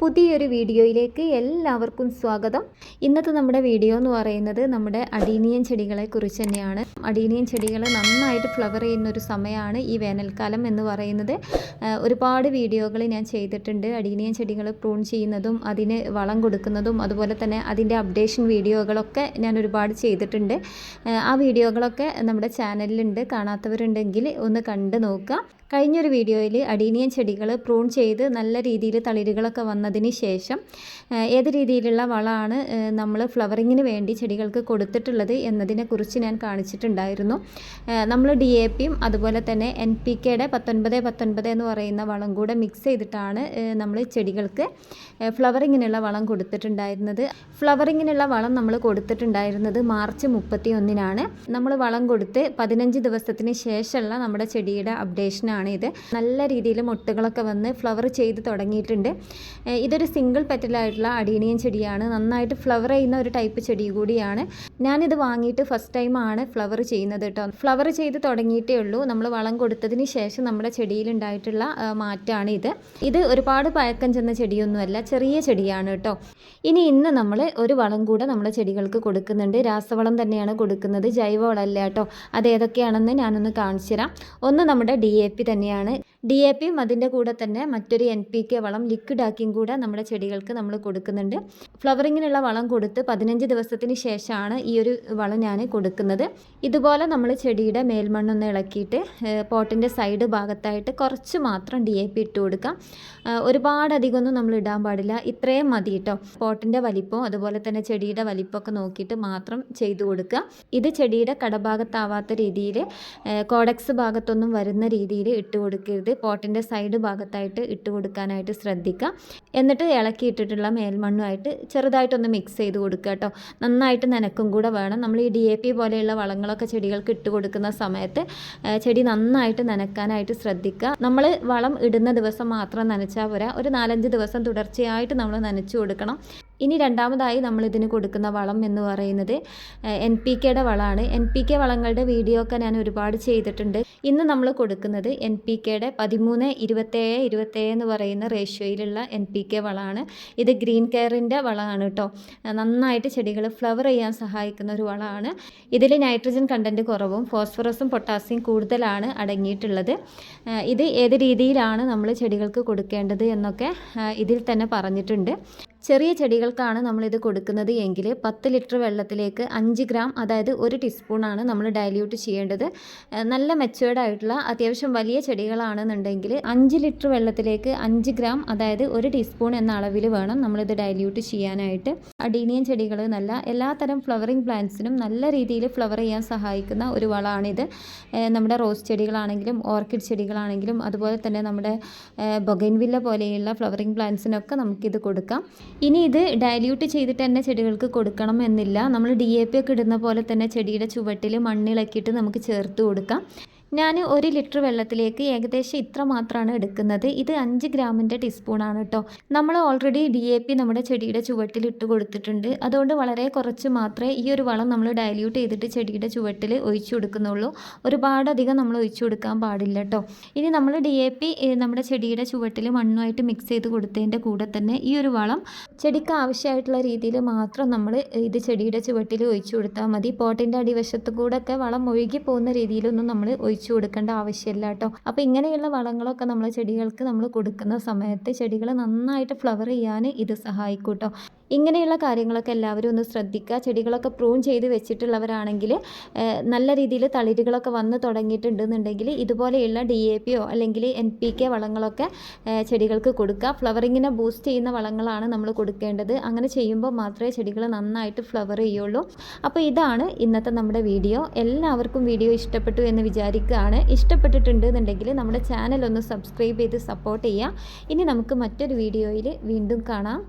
പുതിയൊരു വീഡിയോയിലേക്ക് എല്ലാവർക്കും സ്വാഗതം. ഇന്നത്തെ നമ്മുടെ വീഡിയോ എന്ന് പറയുന്നത് നമ്മുടെ അടീനിയൻ ചെടികളെ കുറിച്ച് തന്നെയാണ്. അടീനിയൻ ചെടികൾ നന്നായിട്ട് ഫ്ലവർ ചെയ്യുന്ന ഒരു സമയമാണ് ഈ വേനൽക്കാലം എന്ന് പറയുന്നത്. ഒരുപാട് വീഡിയോകൾ ഞാൻ ചെയ്തിട്ടുണ്ട്. അടീനിയൻ ചെടികൾ പ്രൂൺ ചെയ്യുന്നതും അതിന് വളം കൊടുക്കുന്നതും അതുപോലെ തന്നെ അതിന്റെ അപ്ഡേഷൻ വീഡിയോകളൊക്കെ ഞാൻ ഒരുപാട് ചെയ്തിട്ടുണ്ട്. ആ, വീഡിയോകളൊക്കെ നമ്മുടെ ചാനലിലുണ്ട്. കാണാത്തവരുണ്ടെങ്കിൽ ഒന്ന് കണ്ടു നോക്കുക. കഴിഞ്ഞൊരു വീഡിയോയിൽ അടീനിയൻ ചെടികൾ പ്രൂൺ ചെയ്ത് നല്ല രീതിയിൽ തളിരുകളൊക്കെ വന്നതിന് ശേഷം ഏത് രീതിയിലുള്ള വളമാണ് നമ്മൾ ഫ്ലവറിങ്ങിന് വേണ്ടി ചെടികൾക്ക് കൊടുത്തിട്ടുള്ളത് എന്നതിനെക്കുറിച്ച് ഞാൻ കാണിച്ചിട്ടുണ്ടായിരുന്നു. നമ്മൾ ഡി എ പിയും അതുപോലെ തന്നെ എൻ പി കെയുടെ പത്തൊൻപത് പത്തൊൻപത് എന്ന് പറയുന്ന വളം കൂടെ മിക്സ് ചെയ്തിട്ടാണ് നമ്മൾ ചെടികൾക്ക് ഫ്ലവറിങ്ങിനുള്ള വളം കൊടുത്തിട്ടുണ്ടായിരുന്നത്. ഫ്ലവറിങ്ങിനുള്ള വളം നമ്മൾ കൊടുത്തിട്ടുണ്ടായിരുന്നത് മാർച്ച് മുപ്പത്തി ഒന്നിനാണ് നമ്മൾ വളം കൊടുത്ത് പതിനഞ്ച് ദിവസത്തിന് ശേഷമുള്ള നമ്മുടെ ചെടിയുടെ അപ്ഡേഷനാണ് ഇത്. നല്ല രീതിയിൽ മൊട്ടുകളൊക്കെ വന്ന് ഫ്ലവർ ചെയ്ത് തുടങ്ങിയിട്ടുണ്ട്. ഇതൊരു സിംഗിൾ പെറ്റലായിട്ടുള്ള അടീനിയൻ ചെടിയാണ്. നന്നായിട്ട് ഫ്ലവർ ചെയ്യുന്ന ഒരു ടൈപ്പ് ചെടി കൂടിയാണ്. ഞാനിത് വാങ്ങിയിട്ട് ഫസ്റ്റ് ടൈമാണ് ഫ്ലവർ ചെയ്യുന്നത് കേട്ടോ ഫ്ലവർ ചെയ്ത് തുടങ്ങിയിട്ടേ ഉള്ളൂ. നമ്മൾ വളം കൊടുത്തതിന് ശേഷം നമ്മുടെ ചെടിയിൽ ഉണ്ടായിട്ടുള്ള മാറ്റമാണ് ഇത്. ഇത് ഒരുപാട് പഴക്കം ചെന്ന ചെടിയൊന്നുമല്ല ചെറിയ ചെടിയാണ് കേട്ടോ ഇനി ഇന്ന് നമ്മൾ ഒരു വളം കൂടെ നമ്മുടെ ചെടികൾക്ക് കൊടുക്കുന്നുണ്ട്. രാസവളം തന്നെയാണ് കൊടുക്കുന്നത്. ജൈവവളമല്ല കേട്ടോ. അത് ഏതൊക്കെയാണെന്ന് ഞാനൊന്ന് കാണിച്ചു തരാം. ഒന്ന് നമ്മുടെ ഡി എ പി തന്നെയാണ്. ഡി എ പിയും അതിന്റെ കൂടെ തന്നെ മറ്റൊരു എൻ പി കെ വളം ലിക്വിഡ് ആക്കിയും കൂടെ നമ്മുടെ ചെടികൾക്ക് നമ്മൾ കൊടുക്കുന്നുണ്ട്. ഫ്ലവറിങ്ങിനുള്ള വളം കൊടുത്ത് പതിനഞ്ച് ദിവസത്തിന് ശേഷമാണ് ഈ ഒരു വളം ഞാൻ കൊടുക്കുന്നത്. ഇതുപോലെ നമ്മൾ ചെടിയുടെ മേൽമണ്ണൊന്ന് ഇളക്കിയിട്ട് പോട്ടിന്റെ സൈഡ് ഭാഗത്തായിട്ട് കുറച്ച് മാത്രം ഡി എ പി ഇട്ട് കൊടുക്കാം. ഒരുപാട് അധികമൊന്നും നമ്മൾ ഇടാൻ പാടില്ല. ഇത്രയും മതി കേട്ടോ. പോട്ടിന്റെ വലിപ്പവും അതുപോലെ തന്നെ ചെടിയുടെ വലിപ്പമൊക്കെ നോക്കിയിട്ട് മാത്രം ചെയ്തു കൊടുക്കുക. ഇത് ചെടിയുടെ കടഭാഗത്താവാത്ത രീതിയിൽ കോഡക്സ് ഭാഗത്തൊന്നും വരുന്ന രീതിയിൽ ഇട്ട് കൊടുക്കരുത്. പോട്ടിന്റെ സൈഡ് ഭാഗത്തായിട്ട് ഇട്ട് കൊടുക്കാനായിട്ട് ശ്രദ്ധിക്കുക. എന്നിട്ട് ഇളക്കി ഇട്ടിട്ടുള്ള മേൽമണ്ണുമായിട്ട് ചെറുതായിട്ടൊന്ന് മിക്സ് ചെയ്ത് കൊടുക്കുക കേട്ടോ. നന്നായിട്ട് നനക്കും കൂടെ വേണം. നമ്മൾ ഈ ഡി എ പി പോലെയുള്ള വളങ്ങളൊക്കെ ചെടികൾക്ക് ഇട്ട് കൊടുക്കുന്ന സമയത്ത് ചെടി നന്നായിട്ട് നനക്കാനായിട്ട് ശ്രദ്ധിക്കുക. നമ്മൾ വളം ഇടുന്ന ദിവസം മാത്രം നനച്ചാൽ പോരാ. ഒരു നാലഞ്ച് ദിവസം തുടർച്ചയായിട്ട് നമ്മൾ നനച്ചു കൊടുക്കണം. ഇനി രണ്ടാമതായി നമ്മൾ ഇതിന് കൊടുക്കുന്ന വളം എന്ന് പറയുന്നത് എൻ പി കെയുടെ വളമാണ്. എൻ പി കെ വളങ്ങളുടെ വീഡിയോ ഒക്കെ ഞാൻ ഒരുപാട് ചെയ്തിട്ടുണ്ട്. ഇന്ന് നമ്മൾ കൊടുക്കുന്നത് എൻ പി കെയുടെ പതിമൂന്ന് ഇരുപത്തേഴ് ഇരുപത്തേഴ് എന്ന് പറയുന്ന റേഷ്യോയിലുള്ള എൻ പി കെ വളമാണ്. ഇത് ഗ്രീൻ കെയറിന്റെ വളമാണ് കേട്ടോ. നന്നായിട്ട് ചെടികൾ ഫ്ലവർ ചെയ്യാൻ സഹായിക്കുന്ന ഒരു വളമാണ്. ഇതിൽ നൈട്രജൻ കണ്ടന്റ് കുറവും ഫോസ്ഫറസും പൊട്ടാസ്യം കൂടുതലാണ് അടങ്ങിയിട്ടുള്ളത്. ഇത് ഏത് രീതിയിലാണ് നമ്മൾ ചെടികൾക്ക് കൊടുക്കേണ്ടത് എന്നൊക്കെ ഇതിൽ തന്നെ പറഞ്ഞിട്ടുണ്ട്. ചെറിയ ചെടികൾക്കാണ് നമ്മളിത് കൊടുക്കുന്നത് എങ്കിൽ പത്ത് ലിറ്റർ വെള്ളത്തിലേക്ക് അഞ്ച് ഗ്രാം അതായത് ഒരു ടീസ്പൂണാണ് നമ്മൾ ഡയല്യൂട്ട് ചെയ്യേണ്ടത്. നല്ല മെച്ചുവേർഡ് ആയിട്ടുള്ള അത്യാവശ്യം വലിയ ചെടികളാണെന്നുണ്ടെങ്കിൽ അഞ്ച് ലിറ്റർ വെള്ളത്തിലേക്ക് അഞ്ച് ഗ്രാം അതായത് ഒരു ടീസ്പൂൺ എന്ന അളവിൽ വേണം നമ്മളിത് ഡയല്യൂട്ട് ചെയ്യാനായിട്ട്. അഡീനിയൻ ചെടികൾ നല്ല എല്ലാത്തരം ഫ്ലവറിങ് പ്ലാന്റ്സിനും നല്ല രീതിയിൽ ഫ്ലവർ ചെയ്യാൻ സഹായിക്കുന്ന ഒരു വളമാണിത് നമ്മുടെ റോസ് ചെടികളാണെങ്കിലും ഓർക്കിഡ് ചെടികളാണെങ്കിലും അതുപോലെ തന്നെ നമ്മുടെ ബൊഗൈൻവില്ല പോലെയുള്ള ഫ്ലവറിങ് പ്ലാന്റ്സിനൊക്കെ നമുക്കിത് കൊടുക്കാം. ഇനി ഇത് ഡയല്യൂട്ട് ചെയ്തിട്ട് തന്നെ ചെടികൾക്ക് കൊടുക്കണം എന്നില്ല. നമ്മൾ ഡി എ പി ഒക്കെ ഇടുന്ന പോലെ തന്നെ ചെടിയുടെ ചുവട്ടിൽ മണ്ണിളക്കിയിട്ട് നമുക്ക് ചേർത്ത് കൊടുക്കാം. ഞാൻ ഒരു ലിറ്റർ വെള്ളത്തിലേക്ക് ഏകദേശം ഇത്ര മാത്രമാണ് എടുക്കുന്നത്. ഇത് അഞ്ച് ഗ്രാമിന്റെ ടീസ്പൂണാണ് കേട്ടോ നമ്മൾ ഓൾറെഡി ഡി എ പി നമ്മുടെ ചെടിയുടെ ചുവട്ടിൽ ഇട്ട് കൊടുത്തിട്ടുണ്ട്. അതുകൊണ്ട് വളരെ കുറച്ച് മാത്രമേ ഈ ഒരു വളം നമ്മൾ ഡയല്യൂട്ട് ചെയ്തിട്ട് ചെടിയുടെ ചുവട്ടിൽ ഒഴിച്ചു കൊടുക്കുന്നുള്ളൂ. ഒരുപാടധികം നമ്മൾ ഒഴിച്ചു കൊടുക്കാൻ പാടില്ല കേട്ടോ ഇനി നമ്മൾ ഡി എ പി നമ്മുടെ ചെടിയുടെ ചുവട്ടിൽ മണ്ണുമായിട്ട് മിക്സ് ചെയ്ത് കൊടുത്തതിന്റെ കൂടെ തന്നെ ഈ ഒരു വളം ചെടിക്ക് ആവശ്യമായിട്ടുള്ള രീതിയിൽ മാത്രം നമ്മൾ ഇത് ചെടിയുടെ ചുവട്ടിൽ ഒഴിച്ചു കൊടുത്താൽ മതി. പോട്ടിന്റെ അടിവശത്ത് കൂടെ ഒക്കെ വളം ഒഴുകി പോകുന്ന രീതിയിലൊന്നും നമ്മൾ ഒഴിച്ചു കൊടുക്കേണ്ട ആവശ്യമില്ല കേട്ടോ. അപ്പോൾ ഇങ്ങനെയുള്ള വളങ്ങളൊക്കെ നമ്മൾ ചെടികൾക്ക് നമ്മൾ കൊടുക്കുന്ന സമയത്ത് ചെടികൾ നന്നായിട്ട് ഫ്ലവർ ചെയ്യാൻ ഇത് സഹായിക്കും കേട്ടോ. ഇങ്ങനെയുള്ള കാര്യങ്ങളൊക്കെ എല്ലാവരും ഒന്ന് ശ്രദ്ധിക്കുക. ചെടികളൊക്കെ പ്രൂൺ ചെയ്ത് വെച്ചിട്ടുള്ളവരാണെങ്കിൽ നല്ല രീതിയിൽ തളിരുകളൊക്കെ വന്ന് തുടങ്ങിയിട്ടുണ്ടെന്നുണ്ടെങ്കിൽ ഇതുപോലെയുള്ള ഡി എ പിയോ അല്ലെങ്കിൽ എൻ പി കെ വളങ്ങളൊക്കെ ചെടികൾക്ക് കൊടുക്കുക. ഫ്ലവറിങ്ങിനെ ബൂസ്റ്റ് ചെയ്യുന്ന വളങ്ങളാണ് നമ്മൾ കൊടുക്കേണ്ടത്. അങ്ങനെ ചെയ്യുമ്പോൾ മാത്രമേ ചെടികൾ നന്നായിട്ട് ഫ്ലവർ ചെയ്യുള്ളൂ. അപ്പോൾ ഇതാണ് ഇന്നത്തെ നമ്മുടെ വീഡിയോ. എല്ലാവർക്കും വീഡിയോ ഇഷ്ടപ്പെട്ടു എന്ന് വിചാരിക്കുകയാണ്. ഇഷ്ടപ്പെട്ടിട്ടുണ്ടെന്നുണ്ടെങ്കിൽ നമ്മുടെ ചാനൽ ഒന്ന് സബ്സ്ക്രൈബ് ചെയ്ത് സപ്പോർട്ട് ചെയ്യുക. ഇനി നമുക്ക് മറ്റൊരു വീഡിയോയിൽ വീണ്ടും കാണാം.